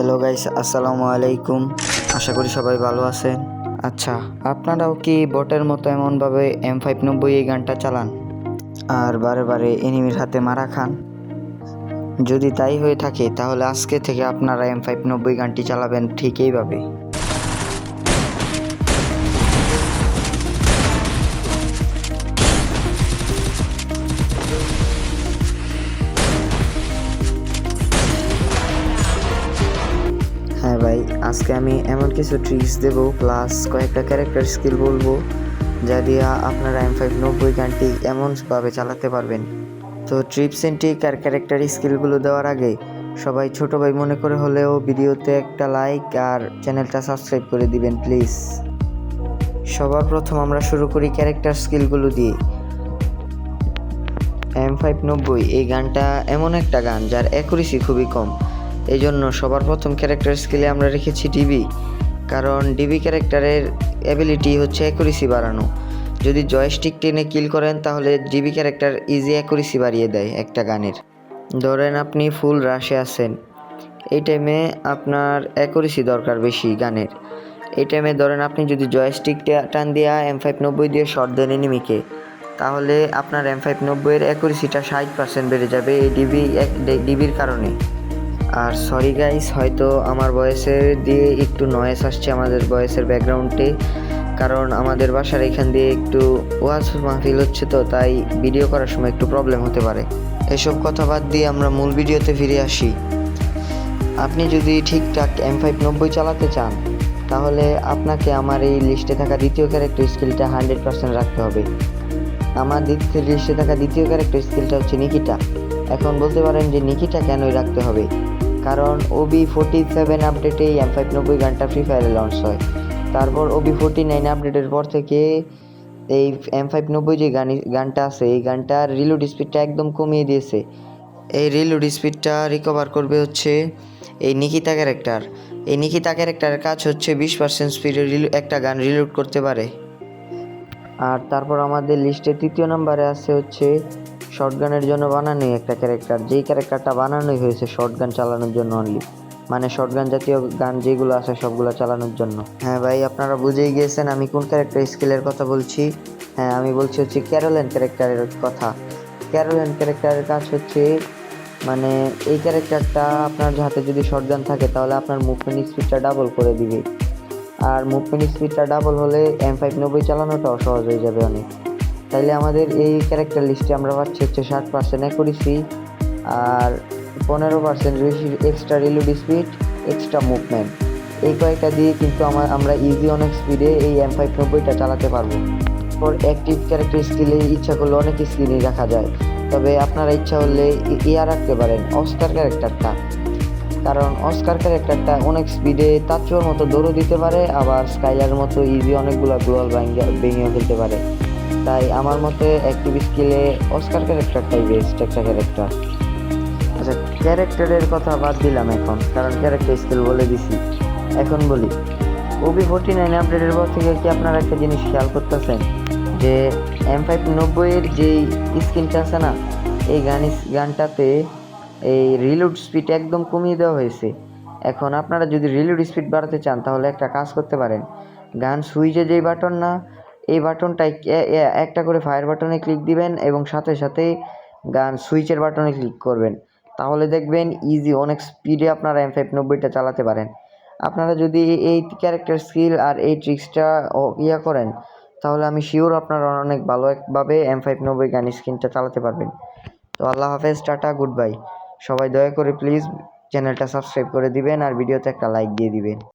Hello guys আসসালামু আলাইকুম আশা করি সবাই ভালো আছেন। আচ্ছা আপনারাও কি বটের মতো এমনভাবে এম ফাইভ নব্বই এই গানটা চালান? আর বারে বারে এনিমির হাতে মারা খান? যদি তাই হয়ে থাকে, তাহলে আজকে থেকে আপনারা এম ফাইভ নব্বই গানটি চালাবেন ঠিক এইভাবে। আজকে আমি এমন কিছু ট্রিক্স দেবো প্লাস কয়েকটা ক্যারেক্টার স্কিল বলব, যা দিয়ে আপনারা এম ফাইভ নব্বই গানটি এমনভাবে চালাতে পারবেন। তো এন্ড ট্রিক আর ক্যারেক্টার স্কিলগুলো দেওয়ার আগে, সবাই ছোট ভাই মনে করে হলেও ভিডিওতে একটা লাইক আর চ্যানেলটা সাবস্ক্রাইব করে দিবেন প্লিজ সবার প্রথম আমরা শুরু করি ক্যারেক্টার স্কিলগুলো দিয়ে। এম ফাইভ নব্বই, এই গানটা এমন একটা গান, যার অ্যাকুরেসি খুবই কম। এই জন্য সবার প্রথম ক্যারেক্টার স্কিলে আমরা রেখেছি ডিবি কারণ ডিবি ক্যারেক্টারের অ্যাবিলিটি হচ্ছে অ্যাকুরেসি বাড়ানো। যদি জয়স্টিক টেনে কিল করেন, তাহলে ডিবি ক্যারেক্টার ইজি অ্যাকুরেসি বাড়িয়ে দেয় একটা গানের। ধরেন আপনি ফুল রাশে আছেন। এই টাইমে আপনার অ্যাকুরেসি দরকার বেশি গানের। এই টাইমে ধরেন আপনি যদি জয়স্টিক টান দিয়া এম ফাইভ নব্বই দিয়ে শর্ট দেন এনিমিকে তাহলে আপনার এম ফাইভ নব্বইয়ের অ্যাকুরেসিটা ষাট পার্সেন্ট বেড়ে যাবে এই ডিবি ডিবির কারণে। আর সরি গাইস হয়তো আমার বয়সের দিয়ে একটু নয়েস আসছে আমাদের বয়সের ব্যাকগ্রাউন্ডে কারণ আমাদের বাসার এখান দিয়ে একটু ওয়াজ মাহফিল হচ্ছে তো, তাই ভিডিও করার সময় একটু প্রবলেম হতে পারে। এসব কথা বাদ দিয়ে আমরা মূল ভিডিওতে ফিরে আসি। আপনি যদি ঠিকঠাক এম ফাইভ নব্বই চালাতে চান, তাহলে আপনাকে আমার এই লিস্টে থাকা দ্বিতীয় ক্যারেক্টার স্কিলটা হান্ড্রেড পার্সেন্ট রাখতে হবে। আমার দ্বিতীয় লিস্টে থাকা দ্বিতীয় ক্যারেক্টার স্কিলটা হচ্ছে নিকিটা এখন বলতে পারেন যে নিকিটা কেনই রাখতে হবে? কারণ ওবি ফোর্টি সেভেন আপডেটে এম ফাইভ নব্বই গানটা ফ্রি ফায়ারে লঞ্চ হয়। তারপর ওবি ফোর্টি নাইন আপডেটের পর থেকে এই এম ফাইভ নব্বই যে গান, গানটা আছে, এই গানটার রিলোড স্পিডটা একদম কমিয়ে দিয়েছে। এই রিলোড স্পিডটা রিকভার করবে হচ্ছে এই নিকিতা ক্যারেক্টার এই নিকিতা ক্যারেক্টারের কাজ হচ্ছে বিশ পার্সেন্ট স্পিডে একটা গান রিলোড করতে পারে। আর তারপর আমাদের লিস্টে তৃতীয় নম্বরে আছে হচ্ছে শর্টগানের জন্য বানানোই একটা ক্যারেক্টার যেই ক্যারেক্টারটা বানানোই হয়েছে শর্টগান চালানোর জন্য অনলি মানে শর্টগান জাতীয় গান যেগুলো আছে সবগুলো চালানোর জন্য। হ্যাঁ ভাই, আপনারা বুঝেই গিয়েছেন আমি কোন ক্যারেক্টার স্কিলের কথা বলছি। হ্যাঁ আমি বলছি হচ্ছে ক্যারোলেন ক্যারেক্টারের কথা। ক্যারোলেন ক্যারেক্টারের কাজ হচ্ছে মানে এই ক্যারেক্টারটা আপনার হাতে যদি শর্টগান থাকে, তাহলে আপনার মুভমেন্ট স্পিডটা ডাবল করে দিবে। আর মুভমেন্ট স্পিডটা ডাবল হলে এম ফাইভ নব্বই চালানোটাও সহজ হয়ে যাবে অনেক। তাইলে আমাদের এই ক্যারেক্টার লিস্টে আমরা পাচ্ছি হচ্ছে ষাট পার্সেন্ট অ্যাকুরেসি আর পনেরো percent extra reload speed extra movement এই কয়েকটা দিয়ে কিন্তু আমার আমরা ইজি অনেক স্পিডে এই এম ফাইভ নব্বইটা চালাতে পারব। ওর অ্যাক্টিভ ক্যারেক্টার স্কিলে ইচ্ছা করলে অনেক স্কিলই রাখা যায়। তবে আপনারা ইচ্ছা হলে ইয়া রাখতে পারেন অস্কার ক্যারেক্টারটা কারণ অস্কার ক্যারেক্টারটা অনেক স্পিডে তাচুর মতো দৌড়ও দিতে পারে, আবার স্কাইলার মতো ইজি অনেকগুলো গ্লোয়াল ভেঙেও ফেলতে পারে। তাই আমার মতে অ্যাক্টিভ স্কিলে অস্কার ক্যারেক্টারটাই বেস্ট একটা ক্যারেক্টার আচ্ছা ক্যারেক্টারের কথা বাদ দিলাম এখন, কারণ ক্যারেক্টার স্কিল বলে দিছি। এখন বলি, ওবি ফোর্টি নাইন আপডেটের পর থেকে কি আপনারা একটা জিনিস খেয়াল করতেছেন? যে এম ফাইভ নব্বইয়ের যেই স্ক্রিনটা আছে না, এই গান গানটাতে এই রিলোড স্পিড একদম কমিয়ে দেওয়া হয়েছে। এখন আপনারা যদি রিলোড স্পিড বাড়াতে চান, তাহলে একটা কাজ করতে পারেন। গান সুইচে যেই বাটন না এই বাটনটায় একটা করে ফায়ার বাটনে ক্লিক দিবেন এবং সাথে সাথে গান সুইচের বাটনে ক্লিক করবেন। তাহলে দেখবেন ইজি অনেক স্পিডে আপনারা এম ফাইভ নব্বইটা চালাতে পারেন। আপনারা যদি এই ক্যারেক্টার স্কিল আর এই ট্রিক্সটা ইয়া করেন, তাহলে আমি শিওর আপনারা অনেক ভালো একভাবে এম ফাইভ নব্বই গান স্ক্রিনটা চালাতে পারবেন। তো আল্লাহ হাফেজ, টাটা গুড বাই সবাই দয়া করে প্লিজ চ্যানেলটা সাবস্ক্রাইব করে দিবেন আর ভিডিওতে একটা লাইক দিয়ে দিবেন।